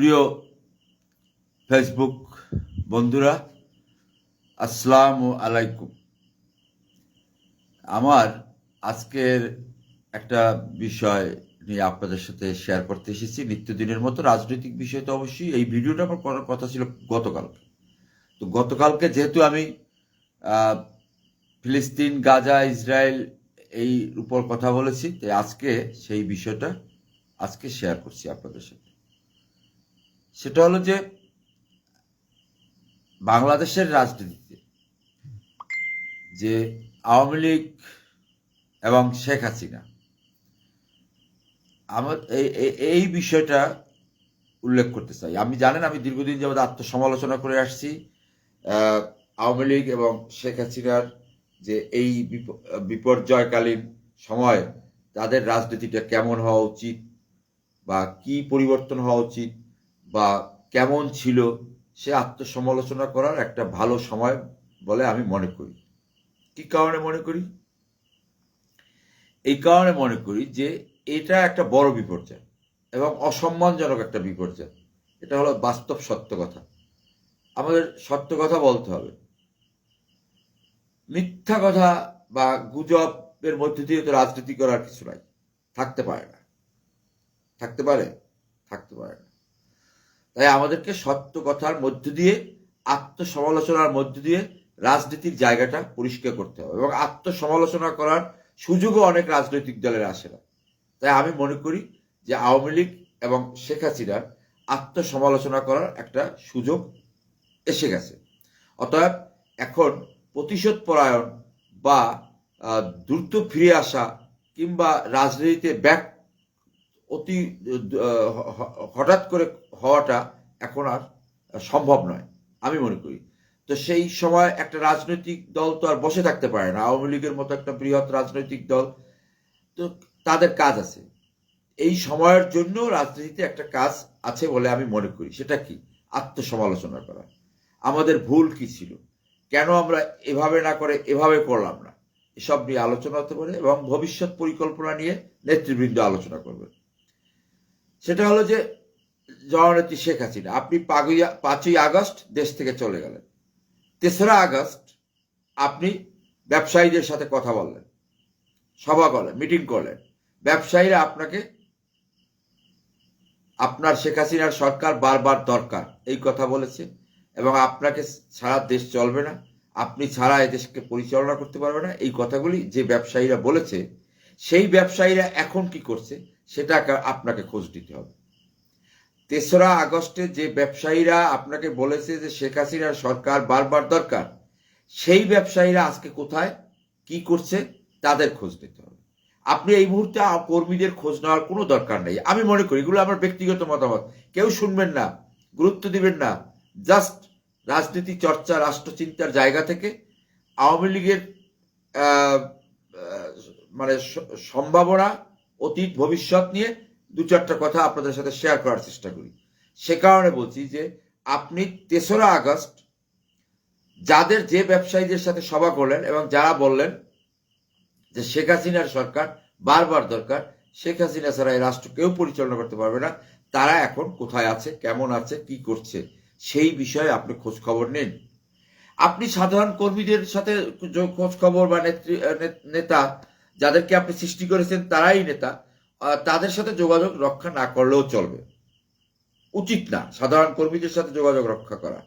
প্রিয় ফেসবুক বন্ধুরা, আসসালামু আলাইকুম। আমার আজকের একটা বিষয় নিয়ে আপনাদের সাথে শেয়ার করতে এসেছি। নিত্যদিনের মতো রাজনৈতিক বিষয় তো অবশ্যই। এই ভিডিওটা আমার করার কথা ছিল গতকালকে। তো গতকালকে যেহেতু আমি ফিলিস্তিন, গাজা, ইসরায়েল এই উপর কথা বলেছি, তাই আজকে সেই বিষয়টা আজকে শেয়ার করছি আপনাদের সাথে। সেটা হলো যে বাংলাদেশের রাজনীতিতে যে আওয়ামী লীগ এবং শেখ হাসিনা, আমার এই- বিষয়টা উল্লেখ করতে চাই। আমি জানেন আমি দীর্ঘদিন যাবৎ আত্মসমালোচনা করে আসছি আওয়ামী লীগ এবং শেখ হাসিনার যে এই বিপ- বিপর্যয়কালীন সময়, তাদের রাজনীতিটা কেমন হওয়া উচিত বা কি পরিবর্তন হওয়া উচিত বা কেমন ছিল সে আত্মসমালোচনা করার একটা ভালো সময় বলে আমি মনে করি। কি কারণে মনে করি? এই কারণে মনে করি যে এটা একটা বড় বিপর্যয় এবং অসম্মানজনক একটা বিপর্যয়। এটা হলো বাস্তব সত্য কথা। আমাদের সত্য কথা বলতে হবে। মিথ্যা কথা বা গুজবের মধ্যে দিয়ে তো রাজনীতি করার কিছু নাই। থাকতে পারে না। থাকতে পারে? থাকতে পারে না। তাই আমাদেরকে সত্য কথার মধ্য দিয়ে, আত্মসমালোচনার মধ্য দিয়ে রাজনীতির জায়গাটা পরিষ্কার করতে হবে এবং আত্মসমালোচনা করার সুযোগও অনেক রাজনৈতিক দলের আসে না। তাই আমি মনে করি যে আওয়ামী লীগ এবং শেখ হাসিনার আত্মসমালোচনা করার একটা সুযোগ এসে গেছে। অতএব এখন প্রতিশোধ পরায়ণ বা দ্রুত ফিরে আসা কিংবা রাজনীতিতে ব্যাক অতি হঠাৎ করে হওয়াটা এখন আর সম্ভব নয়, আমি মনে করি। তো সেই সময় একটা রাজনৈতিক দল তো আর বসে থাকতে পারে না, আওয়ামী লীগের মতো একটা বৃহৎ রাজনৈতিক দল। তো তাদের কাজ আছে। এই সময়ের জন্য রাজনীতিতে একটা কাজ আছে বলে আমি মনে করি। সেটা কি? আত্মসমালোচনা করা। আমাদের ভুল কি ছিল? কেন আমরা এভাবে না করে এভাবে করলাম না? এসব নিয়ে আলোচনা হতে পারে এবং ভবিষ্যৎ পরিকল্পনা নিয়ে নেতৃবৃন্দ আলোচনা করবে। সেটা হলো যে জননেত্রী শেখ হাসিনা, আপনি পাগুইয়া- পাঁচই আগস্ট দেশ থেকে চলে গেলেন। তেসরা আগস্ট আপনি ব্যবসায়ীদের সাথে কথা বললেন, সভা করলেন, মিটিং করলেন। ব্যবসায়ীরা আপনাকে, আপনার শেখ হাসিনার সরকার বারবার দরকার, এই কথা বলেছে এবং আপনাকে সারা দেশ চলবে না, আপনি ছাড়া দেশকে পরিচালনা করতে পারবে না, এই কথাগুলি যে ব্যবসায়ীরা বলেছে, সেই ব্যবসায়ীরা এখন কি করছে? সেটা আপনাকে খোঁজ দিতে হবে। তেসরা আগস্টে যে ব্যবসায়ীরা আপনাকে বলেছে যে শেখ হাসিনার সরকার বারবার দরকার, সেই ব্যবসায়ীরা আজকে কোথায়, কি করছে, তাদের খোঁজ নিতে হবে। আপনি এই মুহূর্তে কর্মীদের খোঁজ নেওয়ার কোনো দরকার নেই। আমি মনে করি এগুলো আমার ব্যক্তিগত মতামত। কেউ শুনবেন না, গুরুত্ব দিবেন না। জাস্ট রাজনীতি, চর্চা, রাষ্ট্রচিন্তার জায়গা থেকে আওয়ামী লীগের মানে সম্ভাবনা অতীত, ভবিষ্যৎ নিয়ে দু চারটা কথা আপনাদের সাথে শেয়ার করার চেষ্টা করি। সে কারণে বলছি যে, আপনি তেসরা আগস্ট যাদের যে ব্যবসায়ীদের সাথে সভা করলেন এবং যারা বললেন যে শেখ হাসিনার সরকার বারবার দরকার, শেখ হাসিনা ছাড়া এই রাষ্ট্র কেউ পরিচালনা করতে পারবে না, তারা এখন কোথায় আছে, কেমন আছে, কি করছে, সেই বিষয়ে আপনি খোঁজ খবর নিন। আপনি সাধারণ কর্মীদের সাথে খোঁজ খবর বা নেতা যাদেরকে আপনি সৃষ্টি করেছেন তারাই নেতা তাদের সাথে যোগাযোগ রক্ষা না করলেও চলবে। উচিত না সাধারণ কর্মীদের সাথে যোগাযোগ রক্ষা করা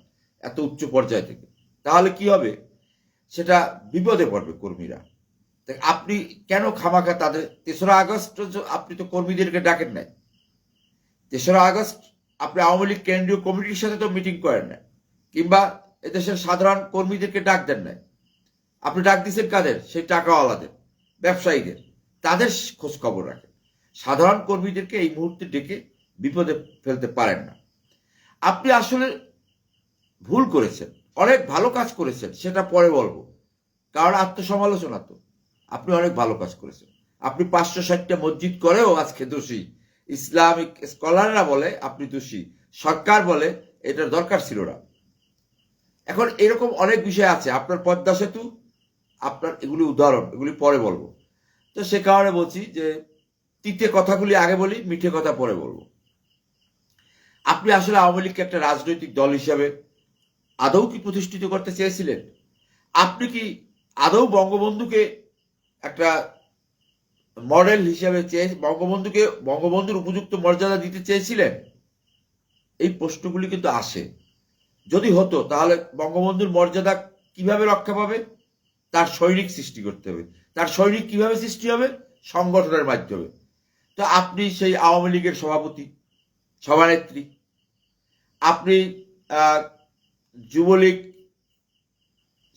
এত উচ্চ পর্যায় থেকে। তাহলে কি হবে? সেটা বিপদে পড়বে কর্মীরা। আপনি কেন খামাখা তাদের? তেসরা আগস্ট আপনি তো কর্মীদেরকে ডাকেন নাই। তেসরা আগস্ট আপনি আওয়ামী লীগ কেন্দ্রীয় কমিটির সাথে তো মিটিং করেন না কিংবা এদেশের সাধারণ কর্মীদেরকে ডাক দেন নাই। আপনি ডাক দিচ্ছেন কাদের? সেই টাকাওয়ালাদের। ব্যবসায়ীদের, তাদের খোঁজ খবর রাখেন সাধারণ কর্মীদেরকে এই মুহূর্তে ডেকে বিপদে ফেলতে পারেন না। আপনি আসলে ভুল করেছেন, অনেক ভালো কাজ করেছেন, সেটা পরে বলব। কারণ আত্মসমালোচনা তো, আপনি অনেক ভালো কাজ করেছেন। আপনি পাঁচশো ষাটটা মসজিদ করেও আজকে দোষী। ইসলামিক স্কলাররা বলে আপনি দোষী, সরকার বলে এটার দরকার ছিল না। এখন এরকম অনেক বিষয় আছে, আপনার পদ্মা সেতু আপনার এগুলি উদাহরণ, এগুলি পরে বলব। তো সে কারণে বলছি যে, তিতে কথাগুলি আগে বলি, মিঠে কথা পরে বলব। আপনি আসলে আওয়ামী লীগকে একটা রাজনৈতিক দল হিসাবে আদৌ কি প্রতিষ্ঠিত করতে চেয়েছিলেন? আপনি কি আদৌ বঙ্গবন্ধুকে একটা মডেল হিসাবে চেয়ে, বঙ্গবন্ধুকে, বঙ্গবন্ধুর উপযুক্ত মর্যাদা দিতে চেয়েছিলেন? এই প্রশ্নগুলি কিন্তু আসে। যদি হতো, তাহলে বঙ্গবন্ধুর মর্যাদা কীভাবে রক্ষা পাবে? তার সৈনিক সৃষ্টি করতে হবে। তার সৈনিক কীভাবে সৃষ্টি হবে? সংগঠনের মাধ্যমে। তো আপনি সেই আওয়ামী লীগের সভাপতি, সভানেত্রী। আপনি যুবলীগ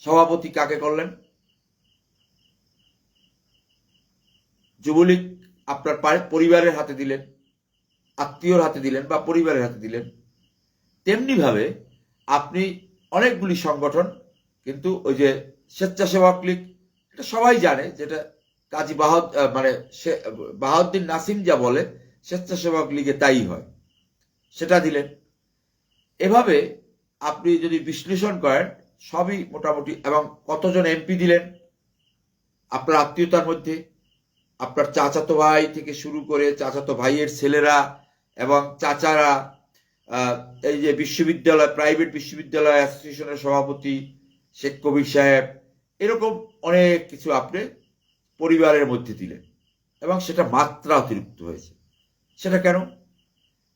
সভাপতি কাকে করলেন? যুবলীগ আপনার পরিবারের হাতে দিলেন, আত্মীয়র হাতে দিলেন বা পরিবারের হাতে দিলেন। তেমনিভাবে আপনি অনেকগুলি সংগঠন, কিন্তু ওই যে স্বেচ্ছাসেবক লীগ এটা সবাই জানে যেটা কাজী বাহাদ মানে বাহাউদ্দিন নাসিম যা বলে স্বেচ্ছাসেবক লীগে তাই হয়। সেটা দিলেন। এভাবে আপনি যদি বিশ্লেষণ করেন, সবই মোটামুটি, এবং কতজন এমপি দিলেন আপনার আত্মীয়তার মধ্যে? আপনার চাচাতো ভাই থেকে শুরু করে চাচাতো ভাইয়ের ছেলেরা এবং চাচারা এই যে বিশ্ববিদ্যালয়, প্রাইভেট বিশ্ববিদ্যালয় অ্যাসোসিয়েশনের সভাপতি শেখ কবির সাহেব এরকম অনেক কিছু আপনি পরিবারের মধ্যে দিলেন এবং সেটা মাত্রা অতিরিক্ত হয়েছে। সেটা কেন?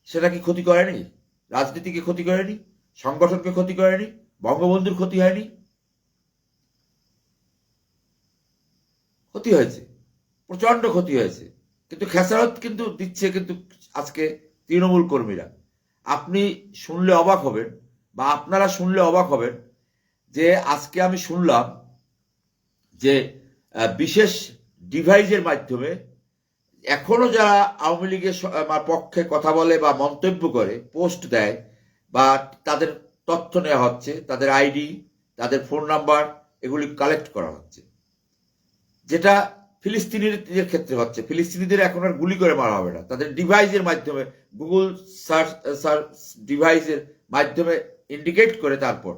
সেটা কি ক্ষতি করেনি? রাজনীতিকে ক্ষতি করেনি? সংগঠনকে ক্ষতি করেনি? বঙ্গবন্ধুর ক্ষতি হয়নি? ক্ষতি হয়েছে। প্রচণ্ড ক্ষতি হয়েছে। কিন্তু খেসারত কিন্তু দিচ্ছে কিন্তু আজকে তৃণমূল কর্মীরা। আপনি শুনলে অবাক হবেন বা আপনারা শুনলে অবাক হবেন যে আজকে আমি শুনলাম যে বিশেষ ডিভাইসের মাধ্যমে এখনও যারা আওয়ামী লীগের পক্ষে কথা বলে বা মন্তব্য করে, পোস্ট দেয় বা তাদের তথ্য নেওয়া হচ্ছে, তাদের আইডি, তাদের ফোন নাম্বার এগুলি কালেক্ট করা হচ্ছে। যেটা ফিলিস্তিনিদের ক্ষেত্রে হচ্ছে। ফিলিস্তিনিদের এখন আর গুলি করে মারা হবে না। তাদের ডিভাইসের মাধ্যমে গুগল সার্চ সার্চ ডিভাইসের মাধ্যমে ইন্ডিকেট করে তারপর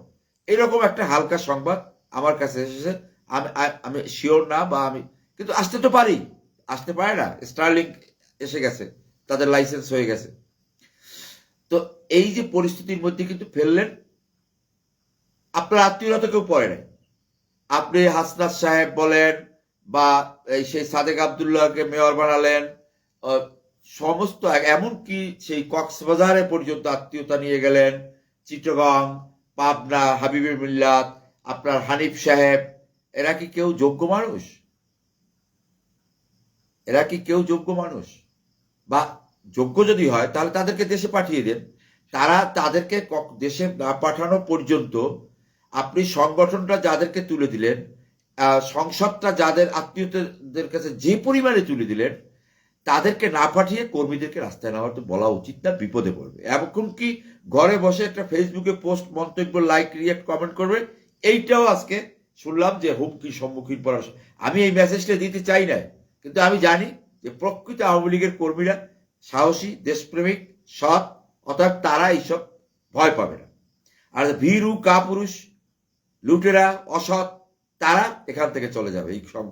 এরকম একটা হালকা সংবাদ আমার কাছে এসেছে। আমি আমি শিওর না বা আমি, কিন্তু আসতে তো পারি। আসতে পারে না। স্টারলিং এসে গেছে। তাদের লাইসেন্স হয়ে গেছে। তো এই যে পরিস্থিতির মধ্যে কিন্তু ফেললেন, আপনার আত্মীয়রা তো কেউ পড়ে নাই। আপনি হাসনাত সাহেব বলেন বা এই সেই সাদেক আবদুল্লাহকে মেয়র বানালেন সমস্ত, এমনকি সেই কক্সবাজারে পর্যন্ত আত্মীয়তা নিয়ে গেলেন, চিটগাং পাবনা হাবিবের মিল্লাত আপনার হানিফ সাহেব, এরা কি কেউ যোগ্য মানুষ? এরা কি কেউ যোগ্য মানুষ? বা যোগ্য যদি হয়, তাহলে তাদেরকে দেশে পাঠিয়ে দেন। তারা তাদেরকে দেশে না পাঠানো পর্যন্ত আপনি সংগঠনটা যাদেরকে তুলে দিলেন সংসদটা যাদের আত্মীয়দের কাছে যে পরিমাণে তুলে দিলেন তাদেরকে না পাঠিয়ে কর্মীদেরকে রাস্তায় নামার তো বলা উচিত না, বিপদে পড়বে। এখন কি ঘরে বসে একটা ফেসবুকে পোস্ট মন্তব্য লাইক রিয়েক্ট কমেন্ট করবে, এইটাও আজকে শুনলাম যে হুমকির সম্মুখীন পড়ার আমি এই মেসেজটা দিতে চাই না কিন্তু আমি জানি যে প্রকৃত আওয়ামী লীগের কর্মীরা সাহসী, দেশপ্রেমিক, সৎ অর্থাৎ তারা এইসব ভয় পাবে না। আর ভীরু, কাপুরুষ, লুটেরা, অসৎ, তারা এখান থেকে চলে যাবে এই সব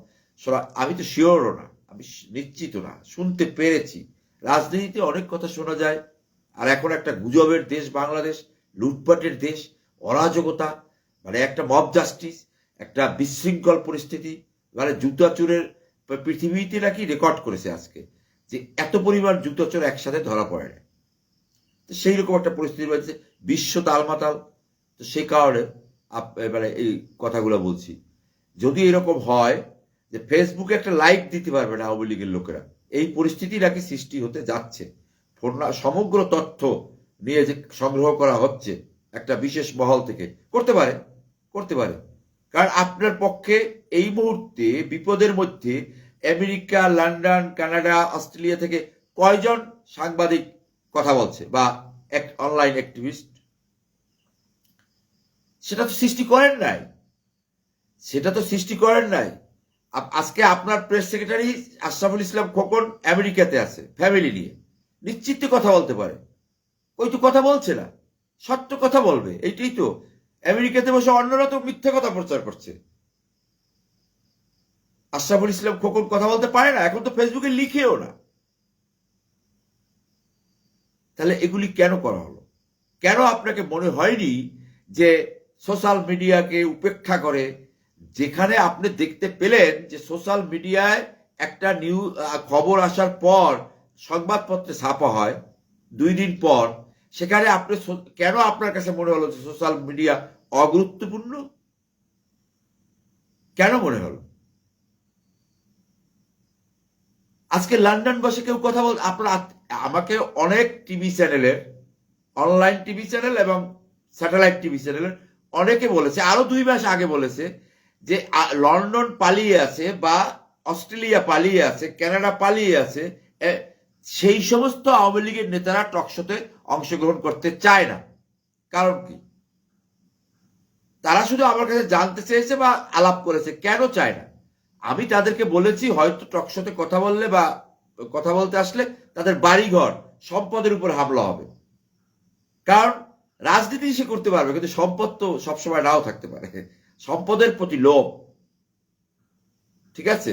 আমি তো শিওরও না। আমি নিশ্চিত না, শুনতে পেরেছি। রাজনীতিতে অনেক কথা শোনা যায়, আর এখন একটা গুজবের দেশ বাংলাদেশ, লুটপাটের দেশ, অরাজকতা মানে একটা মব জাস্টিস একটা বিশৃঙ্খল পরিস্থিতি মানে জুতাচুরের পৃথিবীতে নাকি রেকর্ড করেছে আজকে, যে এত পরিমাণ জুতাচোর একসাথে ধরা পড়ে না তো সেই রকম একটা পরিস্থিতি রয়েছে, বিশ্ব তালমাতাল। তো সেই কারণে মানে এই কথাগুলো বলছি। যদি এরকম হয় যে ফেসবুকে একটা লাইক দিতে পারবে না আওয়ামী লীগের লোকেরা। এই পরিস্থিতি নাকি সৃষ্টি হতে যাচ্ছে। সমগ্র তথ্য নিয়ে যে সংগ্রহ করা হচ্ছে একটা বিশেষ মহল থেকে, করতে পারে করতে পারে। কারণ আপনার পক্ষে এই মুহূর্তে বিপদের মধ্যে আমেরিকা, লন্ডন, কানাডা, অস্ট্রেলিয়া থেকে কয়জন সাংবাদিক কথা বলছে বা এক অনলাইন অ্যাক্টিভিস্ট? সেটা তো সৃষ্টি করেন নাই। সেটা তো সৃষ্টি করেন নাই। আজকে আপনার প্রেস সেক্রেটারি আশরাফুল ইসলাম খোকন আমেরিকাতে আছে ফ্যামিলি নিয়ে। নিশ্চিত কথা বলতে পারে। ওই তো কথা বলছে না। সত্য কথা বলবে। এইটাই তো। আমেরিকাতে বসে অন্যরা তো মিথ্যা কথা প্রচার করছে। আশরাফুল ইসলাম খোকন কথা বলতে পারে না। এখন তো ফেসবুকে লিখেও না। তাহলে এগুলি কেন করা হলো? কেন আপনাকে মনে হয়নি যে সোশ্যাল মিডিয়াকে উপেক্ষা করে যেখানে আপনি দেখতে পেলেন যে সোশ্যাল মিডিয়ায় একটা নিউ খবর আসার পর সংবাদপত্রে ছাপা হয়, দুই দিন পর, সেখানে আপনি কেন আপনার কাছে মনে হলো যে সোশ্যাল মিডিয়া অগুরুত্বপূর্ণ? কেন মনে হলো? আজকে লন্ডন বসে কেউ কথা বল, আপনার আমাকে অনেক টিভি চ্যানেলের, অনলাইন টিভি চ্যানেল এবং স্যাটেলাইট টিভি চ্যানেলের অনেকে বলেছে, আরও দুই মাস আগে বলেছে যে লন্ডন পালিয়ে আছে বা অস্ট্রেলিয়া পালিয়ে আছে, কানাডা পালিয়ে আছে সেই সমস্ত আওয়ামী লীগের নেতারা টকশোতে অংশগ্রহণ করতে চায় না। কারণ কি? তারা শুধু আমার কাছে জানতে চেয়েছে বা আলাপ করেছে, কেন চায় না? আমি তাদেরকে বলেছি, হয়তো টকশোতে কথা বললে বা কথা বলতে আসলে তাদের বাড়িঘর, সম্পদের উপর হামলা হবে। কারণ রাজনীতি সে করতে পারবে, কিন্তু সম্পদ তো সবসময় নাও থাকতে পারে। সম্পদের প্রতি লোভ, ঠিক আছে?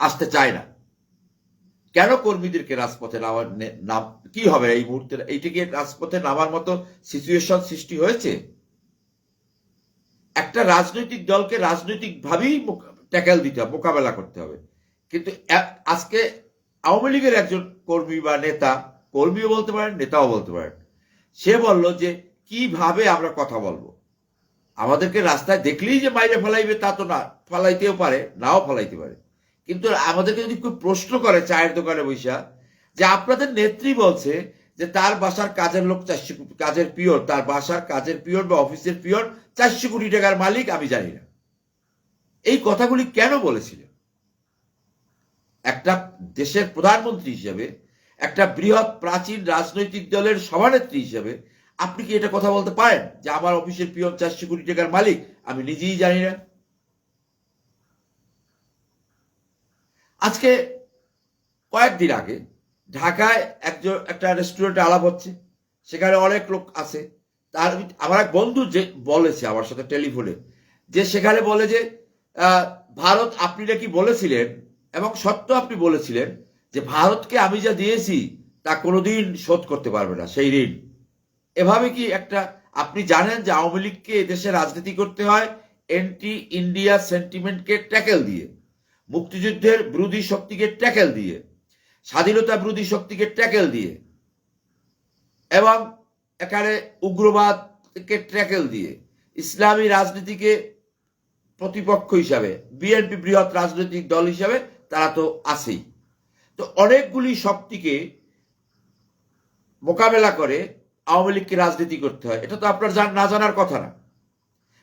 আসতে চায় না। কেন কর্মীদেরকে রাজপথে নামার নাম কি হবে এই মুহূর্তে? এইটা কি রাজপথে নামার মতো সিচুয়েশন সৃষ্টি হয়েছে? একটা রাজনৈতিক দলকে রাজনৈতিক ভাবেই ট্যাকেল দিতে হবে, মোকাবেলা করতে হবে। কিন্তু আজকে আওয়ামী লীগের একজন কর্মী বা নেতা, কর্মীও বলতে পারেন, নেতাও বলতে পারেন, সে বলল যে, কীভাবে আমরা কথা বলব? আমাদেরকে রাস্তায় দেখলেই যে বাইরে ফেলাইবে তা তো না, ফলাইতেও পারে, নাও ফলাইতে পারে। কিন্তু আমাদেরকে যদি কেউ প্রশ্ন করে চায়ের দোকানে বৈশা, যে আপনাদের নেত্রী বলছে যে তার বাসার কাজের লোক চারশো কাজের পিওর তার বাসার কাজের পিয়ন বা অফিসের পিওর চারশো কোটি টাকার মালিক, আমি জানি না। এই কথাগুলি কেন বলেছিলেন? একটা দেশের প্রধানমন্ত্রী হিসেবে, একটা বৃহৎ প্রাচীন রাজনৈতিক দলের সভানেত্রী হিসেবে আপনি কি এটা কথা বলতে পারেন? যে আমার অফিসের পিয়ন চারশো কোটি টাকার মালিক, আমি নিজেই জানি না। আজকে কয়েকদিন আগে ঢাকায় একজন, একটা রেস্টুরেন্টে আলাপ হচ্ছে। সেখানে অনেক লোক আছে। তার, আমার এক বন্ধু যে বলেছে আমার সাথে টেলিফোনে, যে সেখানে বলে যে ভারত আপনি নাকি বলেছিলেন, এবং সত্য আপনি বলেছিলেন যে ভারতকে আমি যা দিয়েছি তা কোনোদিন শোধ করতে পারবে না, সেই ঋণ। এভাবে কি একটা, আপনি জানেন যে আওয়ামী লীগকে এদেশে রাজনীতি করতে হয় এন্টি ইন্ডিয়া সেন্টিমেন্টকে ট্যাকেল দিয়ে, মুক্তিযুদ্ধের বিরোধী শক্তিকে ট্যাকেল দিয়ে, স্বাধীনতা বিরোধী শক্তিকে ট্যাকেল দিয়ে, এবং এখানে উগ্রবাদকে ট্যাকেল দিয়ে, ইসলামী রাজনীতিকে প্রতিপক্ষ হিসাবে বিএনপি বৃহৎ রাজনৈতিক দল হিসাবে তারা তো আছেই। তো অনেকগুলি শক্তিকে মোকাবেলা করে আওয়ামী লীগকে রাজনীতি করতে হয়। এটা তো আপনার জান- না জানার কথা না।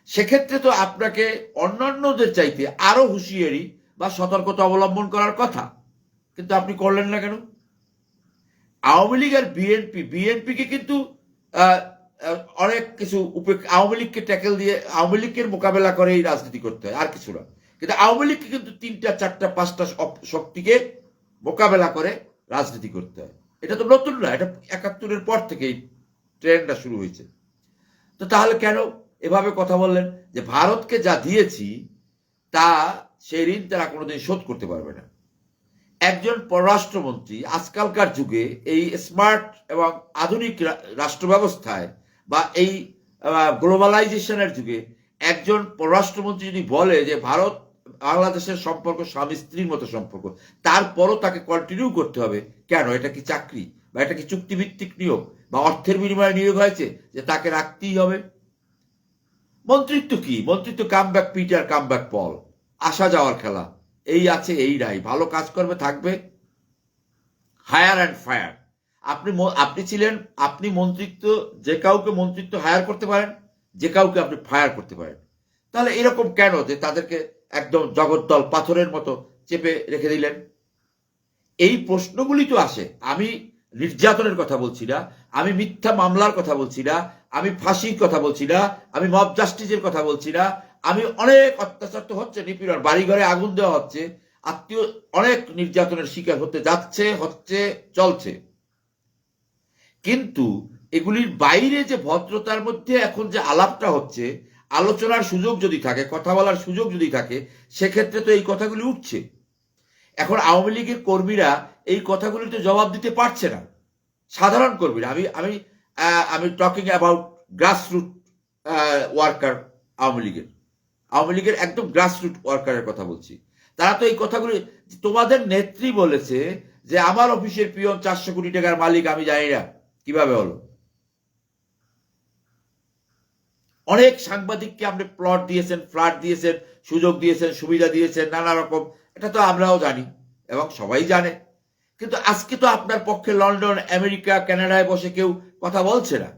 সেক্ষেত্রে তো আপনাকে অন্যান্যদের চাইতে আরও হুঁশিয়ারি বা সতর্কতা অবলম্বন করার কথা। কিন্তু আপনি করলেন না কেন? আওয়ামী লীগ আর বিএনপি, বিএনপিকে কিন্তু অনেক কিছু আওয়ামী লীগকে ট্যাকেল দিয়ে, আওয়ামী লীগের মোকাবেলা করেই রাজনীতি করতে হয়, আর কিছু না। কিন্তু আওয়ামী লীগকে কিন্তু তিনটা, চারটা, পাঁচটা শক্তিকে মোকাবেলা করে রাজনীতি করতে হয়। এটা তো নতুন না, এটা একাত্তরের পর থেকে এই ট্রেন্ডটা শুরু হয়েছে। তো তাহলে কেন এভাবে কথা বললেন? যে ভারতকে যা দিয়েছি, তা সেই ঋণ তারা কোনোদিন শোধ করতে পারবে না। একজন পররাষ্ট্রমন্ত্রী আজকালকার যুগে এই স্মার্ট এবং আধুনিক রাষ্ট্র ব্যবস্থায় বা এই গ্লোবালাইজেশনের যুগে একজন পররাষ্ট্রমন্ত্রী যদি বলে যে ভারত বাংলাদেশের সম্পর্ক স্বামী স্ত্রীর মতো সম্পর্ক, তারপরও তাকে কন্টিনিউ করতে হবে। কেন? এটা কি চাকরি? বা এটা কি চুক্তিভিত্তিক নিয়োগ? বা অর্থের বিনিময়ে নিয়োগ হয়েছে, যে তাকে রাখতেই হবে। মন্ত্রিত্ব কি? মন্ত্রিত্ব come back Peter come back Paul আসা যাওয়ার খেলা। এই আছে, এই নাই ভালো কাজ করবে থাকবে। হায়ার অ্যান্ড ফায়ার আপনি আপনি ছিলেন, আপনি মন্ত্রিত্ব, যে কাউকে মন্ত্রিত্ব হায়ার করতে পারেন, যে কাউকে আপনি ফায়ার করতে পারেন। তাহলে এরকম কেন যে তাদেরকে একদম জগদ্দল পাথরের মতো চেপে রেখে দিলেন? এই প্রশ্নগুলি তো আসে। আমি নির্যাতনের কথা বলছি না। আমি মিথ্যা মামলার কথা বলছি না, আমি ফাঁসির কথা বলছি না, আমি মব জাস্টিসের কথা বলছি না, আমি অনেক অত্যাচার তো হচ্ছে নিপীড়ন বাড়ি ঘরে আগুন দেওয়া হচ্ছে, আত্মীয় অনেক নির্যাতনের শিকার হতে যাচ্ছে, হচ্ছে, চলছে। কিন্তু এগুলির বাইরে যে ভদ্রতার মধ্যে এখন যে আলাপটা হচ্ছে, আলোচনার সুযোগ যদি থাকে, কথা বলার সুযোগ যদি থাকে, সেক্ষেত্রে তো এই কথাগুলি উঠছে। এখন আওয়ামী লীগের কর্মীরা এই কথাগুলিতে জবাব দিতে পারছে না। সাধারণ কর্মীরা, আমি আমি আমি talking about grassroot worker Awami লীগের। আওয়ামী লীগের একদম গ্রাসরুট ওয়ার্কারের কথা বলছি। তারা তো এই কথাগুলি, তোমাদের নেত্রী বলেছে যে আমার অফিসের পিয়ন চারশো কোটি টাকার মালিক, আমি জানি না। কীভাবে হলো? অনেক সাংবাদিককে আপনি প্লট দিয়েছেন ফ্ল্যাট দিয়েছেন, সুযোগ দিয়েছেন, সুবিধা দিয়েছেন, নানা রকম। এটা তো আমরাও জানি এবং সবাই জানে। কিন্তু আজকে তো আপনার পক্ষে লন্ডন, আমেরিকা, কানাডায় বসে কেউ কথা বলছে না।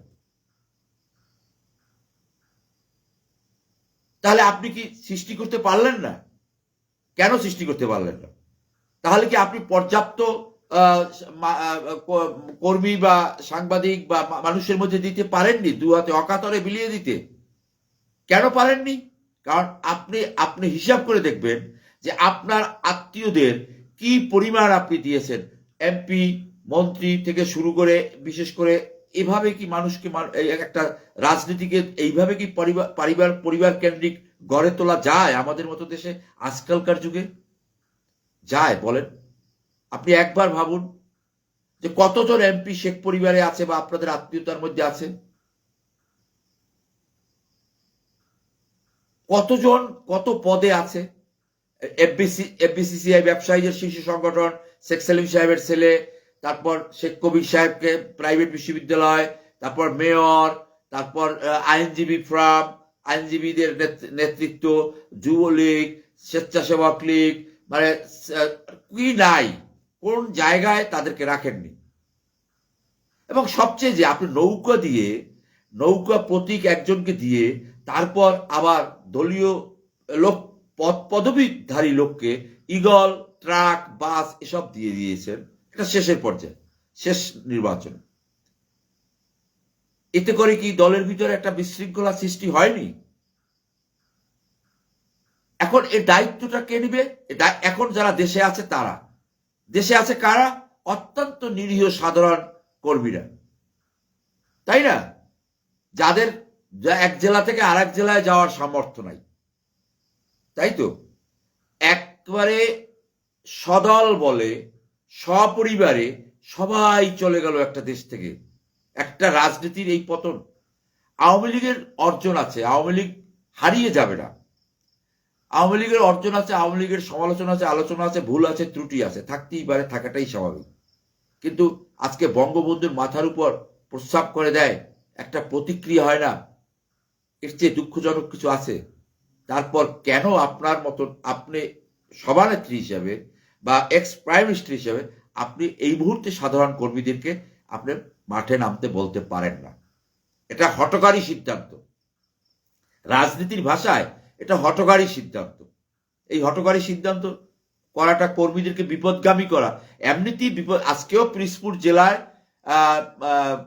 তাহলে আপনি কি সৃষ্টি করতে পারলেন না? কেন সৃষ্টি করতে পারলেন না? তাহলে কি আপনি পর্যাপ্ত কর্মী বা সাংবাদিক বা মানুষের মধ্যে দিতে পারেননি? দু হাতে অকাতরে বিলিয়ে দিতে। কেন পারেননি? কারণ আপনি আপনি হিসাব করে দেখবেন যে আপনার আত্মীয়দের কি পরিমাণ আপনি দিয়েছেন। এমপি মন্ত্রী থেকে শুরু করে, বিশেষ করে এভাবে কি মানুষকে মান- একটা রাজনীতিকে এইভাবে কি পরিবার পরিবার কেন্দ্রিক গড়ে তোলা যায় আমাদের মতো দেশে আজকালকার যুগে? যায়, বলেন। আপনি একবার ভাবুন যে কতজন এমপি শেখ পরিবারে আছে বা আপনাদের আত্মীয়তার মধ্যে আছে? কতজন, কত পদে আছে? এফবিসি, এফবিসিসিআই ব্যবসায়ীদের শীর্ষ সংগঠন শেখ সেলিম সাহেবের ছেলে, তারপর শেখ কবির সাহেবকে প্রাইভেট বিশ্ববিদ্যালয়, তারপর মেয়র তারপর আইনজীবী ফ্রাম আইনজীবীদের নেতৃ- নেতৃত্ব, যুবলীগ, স্বেচ্ছাসেবক লীগ মানে কি নাই, কোন জায়গায় তাদেরকে রাখেননি। এবং সবচেয়ে যে আপনি নৌকা দিয়ে, নৌকা প্রতীক একজনকে দিয়ে, তারপর আবার দলীয় লোক, পদ, পদবীধারী লোককে ইগল ট্রাক, বাস এসব দিয়ে দিয়েছেন এটা শেষের পর্যায়ে, শেষ নির্বাচন। এতে করে কি দলের ভিতরে একটা বিশৃঙ্খলা সৃষ্টি হয়নি? এখন এর দায়িত্বটা কে নিবে? এখন যারা দেশে আছে তারা। দেশে আছে কারা? অত্যন্ত নিরীহ সাধারণ কর্মীরা। তাই না? যাদের এক জেলা থেকে আর জেলায় যাওয়ার সামর্থ্য নাই। তাই তো? একবারে সদল বলে, সপরিবারে সবাই চলে গেল একটা দেশ থেকে। একটা রাজনীতির এই পতন। আওয়ামী লীগের অর্জন আছে, আওয়ামী লীগ হারিয়ে যাবে না। আওয়ামী লীগের অর্জন আছে, আওয়ামী লীগের সমালোচনা আছে, আলোচনা আছে, ভুল আছে, ত্রুটি আছে। থাকতেই পারে, থাকাটাই স্বাভাবিক। কিন্তু আজকে বঙ্গবন্ধুর মাথার উপর প্রস্রাব করে দেয়, একটা প্রতিক্রিয়া হয় না। এর চেয়ে দুঃখজনক কিছু আছে। তারপর কেন আপনার মতন, আপনি সভানেত্রী হিসাবে বা এক্স প্রাইম মিনিস্টার হিসাবে আপনি এই মুহূর্তে সাধারণ কর্মীদেরকে আপনি মাঠে নামতে বলতে পারেন না। এটা হটকারী সিদ্ধান্ত। রাজনীতির ভাষায় এটা হটকারী সিদ্ধান্ত। এই হটকারী সিদ্ধান্ত করাটা কর্মীদেরকে বিপদগামী করা। এমনিতেই বিপদ আজকেও পিরিসপুর জেলায়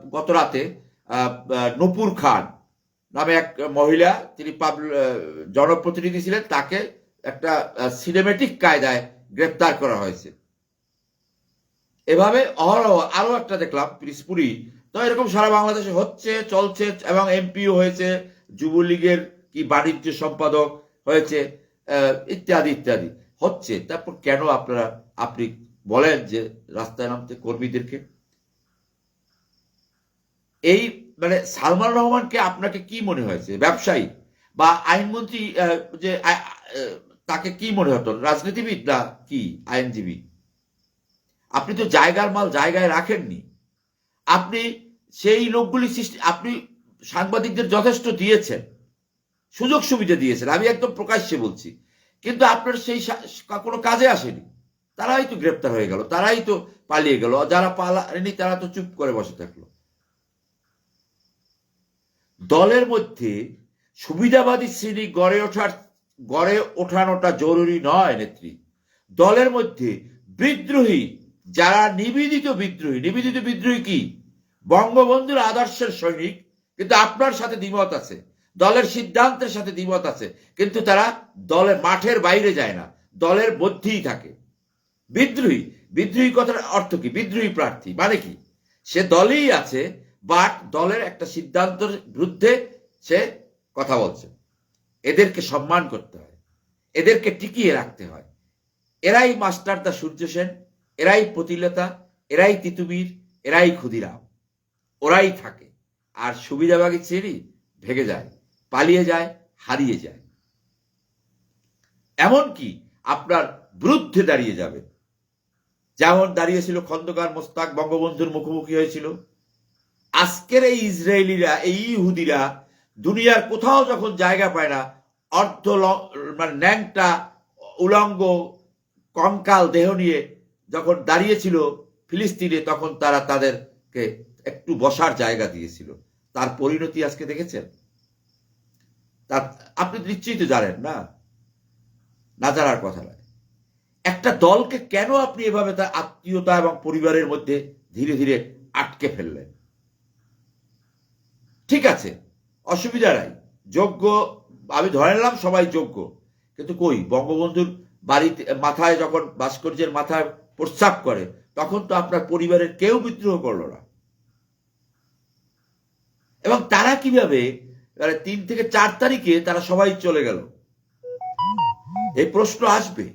গত রাতে আহ, খান নামে এক মহিলা তিনি জনপ্রতিনিধি ছিলেন তাকে একটা সিনেমেটিক কায়দায় গ্রেপ্তার করা হয়েছে। এভাবে অহরহ আরও একটা দেখলাম পিরিসপুরি তো এরকম সারা বাংলাদেশে হচ্ছে, চলছে এবং এমপিও হয়েছে, যুবলীগের কি বাণিজ্য সম্পাদক হয়েছে ইত্যাদি ইত্যাদি। হচ্ছে, তারপর কেন আপনারা, আপনি বলেন যে রাস্তায় নামতে কর্মীদেরকে? এই মানে সালমান রহমানকে আপনাকে কি মনে হয়েছে, ব্যবসায়ী বা আইনমন্ত্রী যে তাকে কি মনে হতো? রাজনীতিবিদ না কি? আইনজীবী। আপনি তো জায়গার মাল জায়গায় রাখেননি। আপনি সেই লোকগুলি সৃষ্টি, আপনি সাংবাদিকদের যথেষ্ট দিয়েছেন। সুযোগ সুবিধা দিয়েছেন। আমি একদম প্রকাশ্যে বলছি। কিন্তু আপনার সেই কোনো কাজে আসেনি। তারাই তো গ্রেপ্তার হয়ে গেল। তারাই তো পালিয়ে গেল। যারা পালায়নি, তারা তো চুপ করে বসে থাকল। দলের মধ্যে সুবিধাবাদী শ্রেণি গড়ে ওঠার গড়ে ওঠানোটা জরুরি নয়, নেত্রী। দলের মধ্যে বিদ্রোহী, যারা নিবেদিত বিদ্রোহী নিবেদিত বিদ্রোহী কি? বঙ্গবন্ধুর আদর্শের সৈনিক, কিন্তু আপনার সাথে দ্বিমত আছে। দলের সিদ্ধান্তের সাথে দ্বিমত আছে, কিন্তু তারা দলের মাঠের বাইরে যায় না, দলের মধ্যেই থাকে। বিদ্রোহী বিদ্রোহী কথার অর্থ কি? বিদ্রোহী প্রার্থী মানে কি? সে দলেই আছে বাট দলের একটা সিদ্ধান্তের বিরুদ্ধে সে কথা বলছে। এদেরকে সম্মান করতে হয়, এদেরকে টিকিয়ে রাখতে হয়। এরাই মাস্টার দা সূর্য সেন, এরাই প্রতিলতা, এরাই তিতুবির, এরাই ক্ষুদিরাম। ওরাই থাকে। আর সুবিধাবাগী শ্রেণি ভেগে যায়, পালিয়ে যায়, হারিয়ে যায়। এমনকি আপনার বিরুদ্ধে দাঁড়িয়ে যাবে। যেমন দাঁড়িয়েছিল খন্দকার মোস্তাক বঙ্গবন্ধুর মুখোমুখি হয়েছিল। আজকের এই ইসরায়েলিরা, এই ইহুদিরা দুনিয়ার কোথাও যখন জায়গা পায় না, অর্ধ মানে ন্যাংটা, উলঙ্গ, কঙ্কাল দেহ নিয়ে যখন দাঁড়িয়েছিল ফিলিস্তিনে, তখন তারা তাদেরকে একটু বসার জায়গা দিয়েছিল। তার পরিণতি আজকে দেখেছেন? তার আপনি নিশ্চয়ই তো জানেন না? না জানার কথা নয়। একটা দলকে কেন আপনি এভাবে তার আত্মীয়তা এবং পরিবারের মধ্যে ধীরে ধীরে আটকে ফেললেন? ঠিক আছে। অসুবিধা নাই। যোগ্য, আমি ধরে নিলাম সবাই যোগ্য। কিন্তু কই? বঙ্গবন্ধুর বাড়িতে, মাথায় যখন ভাস্কর্যের মাথায় প্রস্রাব করে, তখন তো আপনার পরিবারের কেউ বিদ্রোহ করল না। এবং তারা কীভাবে মানে তিন থেকে চার তারিখে তারা সবাই চলে গেল? এই প্রশ্ন আসবে।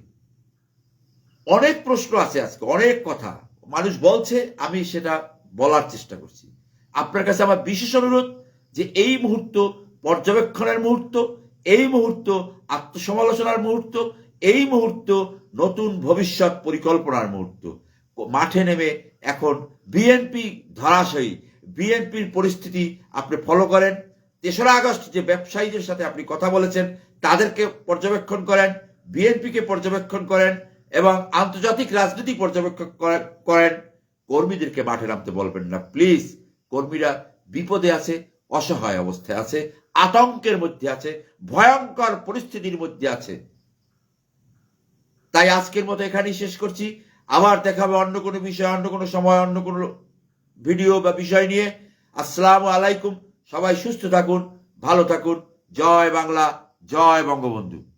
অনেক প্রশ্ন আছে আজকে, অনেক কথা। মানুষ বলছে, আমি সেটা বলার চেষ্টা করছি। আপনার কাছে আমার বিশেষ অনুরোধ যে এই মুহূর্ত পর্যবেক্ষণের মুহূর্ত, এই মুহূর্ত আত্মসমালোচনার মুহূর্ত, এই মুহূর্ত নতুন ভবিষ্যৎ পরিকল্পনার মুহূর্ত। মাঠে নেমে এখন বিএনপি ধরাশয়ী বিএনপির পরিস্থিতি আপনি ফলো করেন। তেসরা আগস্ট যে ব্যবসায়ীদের সাথে আপনি কথা বলেছেন, তাদেরকে পর্যবেক্ষণ করেন বিএনপিকে পর্যবেক্ষণ করেন এবং আন্তর্জাতিক রাজনীতি পর্যবেক্ষণ করে- করেন। কর্মীদেরকে মাঠে নামতে বলবেন না। প্লিজ কর্মীরা বিপদে আছে অসহায় অবস্থায় আছে, আতঙ্কের মধ্যে আছে, ভয়ঙ্কর পরিস্থিতির মধ্যে আছে। তাই আজকের মতো এখানেই শেষ করছি। আবার দেখা হবে অন্য কোনো বিষয়, অন্য কোনো সময়, অন্য কোনো ভিডিও বা বিষয় নিয়ে। আসসালাম আলাইকুম। সবাই সুস্থ থাকুন, ভালো থাকুন। জয় বাংলা, জয় বঙ্গবন্ধু।